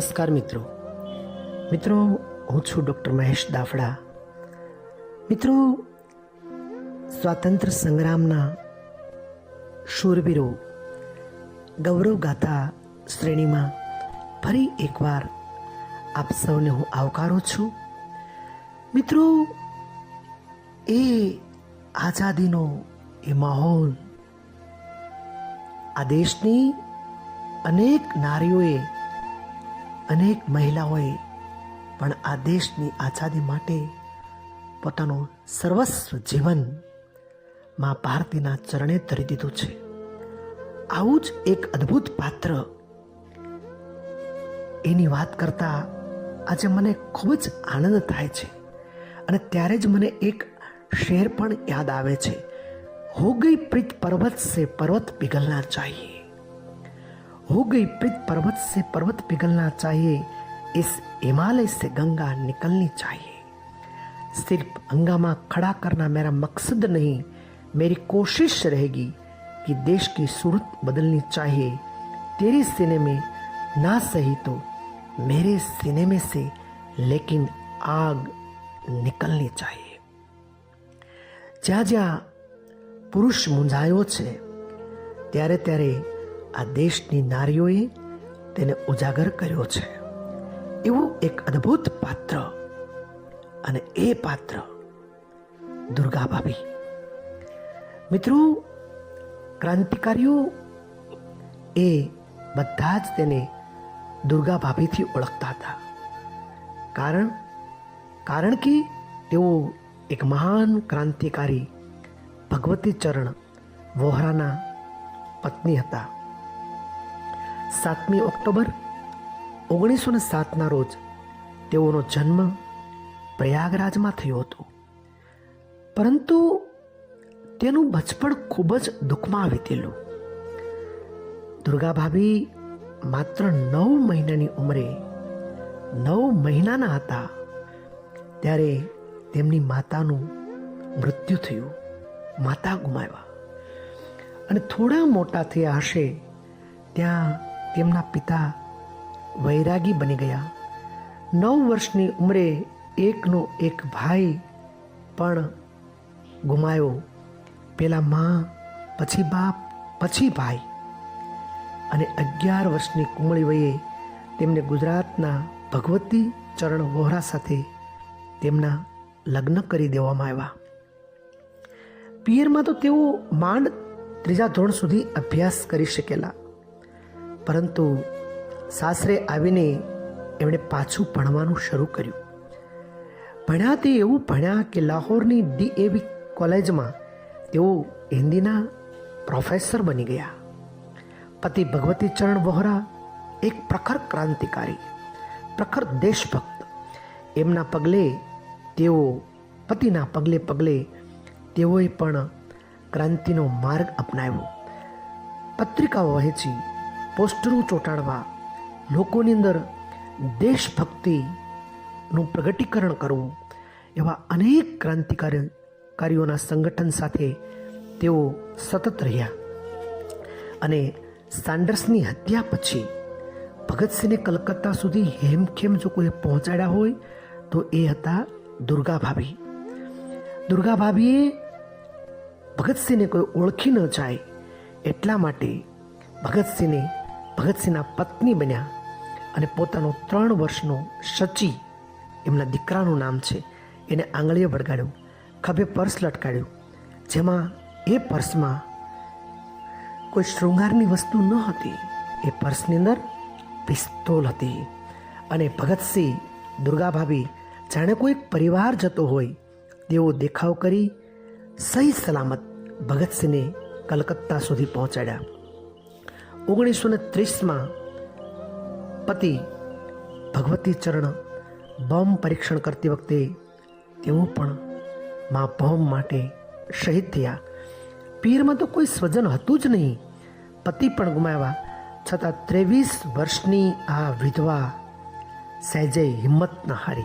નમસ્કાર મિત્રો. મિત્રો, હું છું ડૉક્ટર મહેશ દાફડા. મિત્રો સ્વાતંત્ર્ય સંગ્રામના શૂરવીરો ગૌરવ ગાથા શ્રેણીમાં ફરી એકવાર આપ સૌને હું આવકારું છું. મિત્રો, એ આઝાદીનો એ માહોલ આ દેશની અનેક નારીઓએ અનેક મહિલાઓએ પણ આ દેશની આઝાદી માટે પોતાનું સર્વસ્વ જીવન મા ભારતીના ચરણે ધરી દીધું છે. આવું જ એક અદ્ભુત પાત્ર એની વાત કરતા આજે મને ખૂબ જ આનંદ થાય છે અને ત્યારે જ મને એક શેર પણ યાદ આવે છે. હો ગઈ પ્રીત પર્વત સે પર્વત પિઘલના ચાહીએ. हो गई प्रीत पर्वत से पर्वत पिघलना चाहिए इस हिमालय से गंगा निकलनी चाहिए सिर्फ हंगामा खड़ा करना मेरा मकसद नहीं मेरी कोशिश रहेगी कि देश की सूरत बदलनी चाहिए तेरे सीने में ना सही तो मेरे सीने में से लेकिन आग निकलनी चाहिए જ્યાં જ્યાં પુરુષ મૂંઝાયો છે ત્યારે ત્યારે આ દેશની નારીઓએ તેને ઉજાગર કર્યો છે. એવું એક અદ્ભુત પાત્ર અને એ પાત્ર દુર્ગા ભાભી. મિત્રો, ક્રાંતિકારીઓ એ બધા જ તેને દુર્ગા ભાભીથી ઓળખતા હતા. કારણ કારણ કે તેઓ એક મહાન ક્રાંતિકારી ભગવતી ચરણ વોહરાના પત્ની હતા. સાતમી ઓક્ટોબર ઓગણીસો ને સાતના રોજ તેઓનો જન્મ પ્રયાગરાજમાં થયો હતો. પરંતુ તેનું બચપણ ખૂબ જ દુઃખમાં વીતેલું. દુર્ગા ભાભી માત્ર નવ મહિનાની ઉંમરે નવ મહિનાના હતા ત્યારે તેમની માતાનું મૃત્યુ થયું. માતા ગુમાવ્યા. અને થોડા મોટા થયા હશે ત્યાં તેમના પિતા વૈરાગી બની ગયા. નવ વર્ષની ઉંમરે એકનો એક ભાઈ પણ ગુમાયો. પેલા મા, પછી બાપ, પછી ભાઈ. અને અગિયાર વર્ષની કુમળી વયે તેમને ગુજરાતના ભગવતી ચરણ વોહરા સાથે તેમના લગ્ન કરી દેવામાં આવ્યા. પિયરમાં તો તેઓ માંડ ત્રીજા ધોરણ સુધી અભ્યાસ કરી શકેલા. પરંતુ સાસરે આવીને એમણે પાછું ભણવાનું શરૂ કર્યું. ભણ્યા તે એવું ભણ્યા કે લાહોરની ડીએવી કોલેજમાં તેઓ હિન્દીના પ્રોફેસર બની ગયા. પતિ ભગવતી ચરણ વોહરા, એક પ્રખર ક્રાંતિકારી, પ્રખર દેશભક્ત. એમના પગલે તેઓ, પતિના પગલે પગલે તેઓએ પણ ક્રાંતિનો માર્ગ અપનાવ્યો. પત્રિકાઓ વહેંચી. પોસ્ટરો ચોંટાડવા લોકોની અંદર દેશભક્તિનું પ્રગટીકરણ કરવું એવા અનેક ક્રાંતિકારી કાર્યોના સંગઠન સાથે તેઓ સતત રહ્યા. અને સાન્ડર્સની હત્યા પછી ભગતસિંહને કલકત્તા સુધી હેમખેમ જો કોઈ પહોંચાડ્યા હોય, તો એ હતા દુર્ગા ભાભી. દુર્ગા ભાભીએ ભગતસિંહને કોઈ ઓળખી ન જાય એટલા માટે ભગતસિંહને ભગતસિંહના પત્ની બન્યા અને પોતાનો ત્રણ વર્ષનો સચી એમના દીકરાનું નામ છે, એને આંગળીએ વળગાડ્યું, ખભે પર્સ લટકાડ્યું, જેમાં એ પર્સમાં કોઈ શૃંગારની વસ્તુ ન હતી. એ પર્સની અંદર પિસ્તોલ હતી અને ભગતસિંહ દુર્ગા ભાભી જાણે કોઈ પરિવાર જતો હોય તેવો દેખાવ કરી સહી સલામત ભગતસિંહને કલકત્તા સુધી પહોંચાડ્યા. ઓગણીસો ને ત્રીસમાં પતિ ભગવતી ચરણ બોમ્બ પરીક્ષણ કરતી વખતે તેઓ પણ મા બોમ્બ માટે શહીદ થયા. પીરમાં તો કોઈ સ્વજન હતું જ નહીં. પતિ પણ ગુમાવ્યા. છતાં ત્રેવીસ વર્ષની આ વિધવા સહેજે હિંમત ન હારી.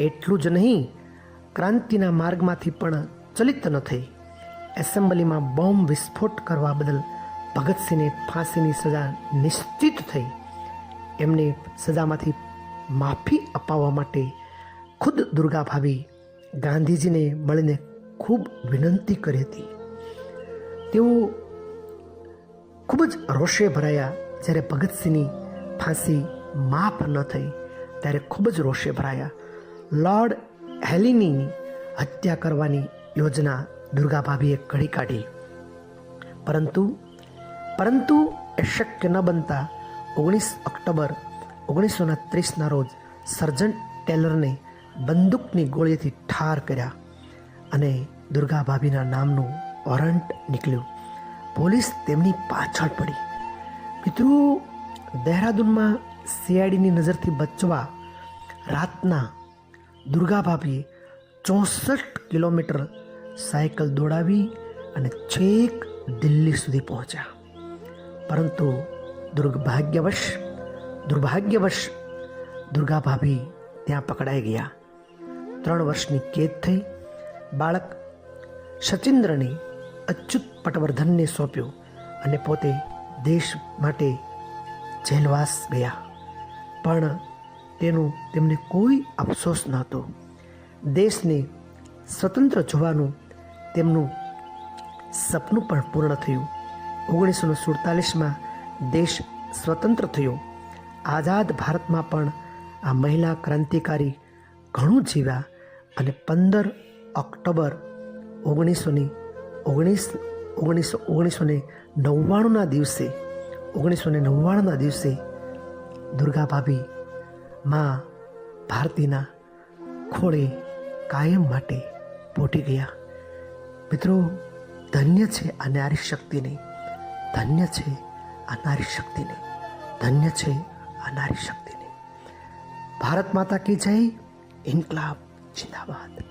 એટલું જ નહીં, ક્રાંતિના માર્ગમાંથી પણ ચલિત ન થઈ. એસેમ્બલીમાં બોમ્બ વિસ્ફોટ કરવા બદલ ભગતસિંહને ફાંસીની સજા નિશ્ચિત થઈ. એમને સજામાંથી માફી અપાવવા માટે ખુદ દુર્ગા ભાભી ગાંધીજીને મળીને ખૂબ વિનંતી કરી હતી. તેઓ ખૂબ જ રોષે ભરાયા જ્યારે ભગતસિંહની ફાંસી માફ ન થઈ, ત્યારે ખૂબ જ રોષે ભરાયા. લોર્ડ હેલિનીની હત્યા કરવાની યોજના દુર્ગા ભાભીએ ઘડી કાઢી. પરંતુ પરંતુ એ શક્ય ન બનતા ઓગણીસ ઓક્ટોબર ઓગણીસો ને ત્રીસના રોજ સર્જન ટેલરને બંદૂકની ગોળીથી ઠાર કર્યા અને દુર્ગા ભાભીના નામનું વોરંટ નીકળ્યું. પોલીસ તેમની પાછળ પડી. મિત્રો, દહેરાદૂનમાં સીઆઈડીની નજરથી બચવા રાતના દુર્ગા ભાભીએ ચોસઠ કિલોમીટર સાયકલ દોડાવી અને છેક દિલ્હી સુધી પહોંચ્યા. પરંતુ દુર્ભાગ્યવશ દુર્ભાગ્યવશ દુર્ગા ભાભી ત્યાં પકડાઈ ગયા. ત્રણ વર્ષની કેદ થઈ, બાળક સચિન્દ્રને અચ્યુત પટવર્ધનને સોંપ્યો અને પોતે દેશ માટે જેલવાસ ગયા. પણ તેનું, તેમને કોઈ અફસોસ નહોતો. દેશને સ્વતંત્ર જોવાનું તેમનું સપનું પણ પૂર્ણ થયું. ઓગણીસો સુડતાલીસમાં દેશ સ્વતંત્ર થયો. આઝાદ ભારતમાં પણ આ મહિલા ક્રાંતિકારી ઘણું જીવ્યા અને પંદર ઓક્ટોબર ઓગણીસોની ઓગણીસ, ઓગણીસો ઓગણીસો ને નવ્વાણુંના દિવસે, ઓગણીસો ને નવ્વાણુંના દિવસે દુર્ગા ભાભી માં ભારતીના ખોળે કાયમ માટે પોટી ગયા. મિત્રો, ધન્ય છે આ નારી શક્તિને. ધન્ય છે આ નારી શક્તિને. ધન્ય છે આ નારી શક્તિને. ભારત માતા કી જય, ઇન્કલાબ, જિંદાબાદ.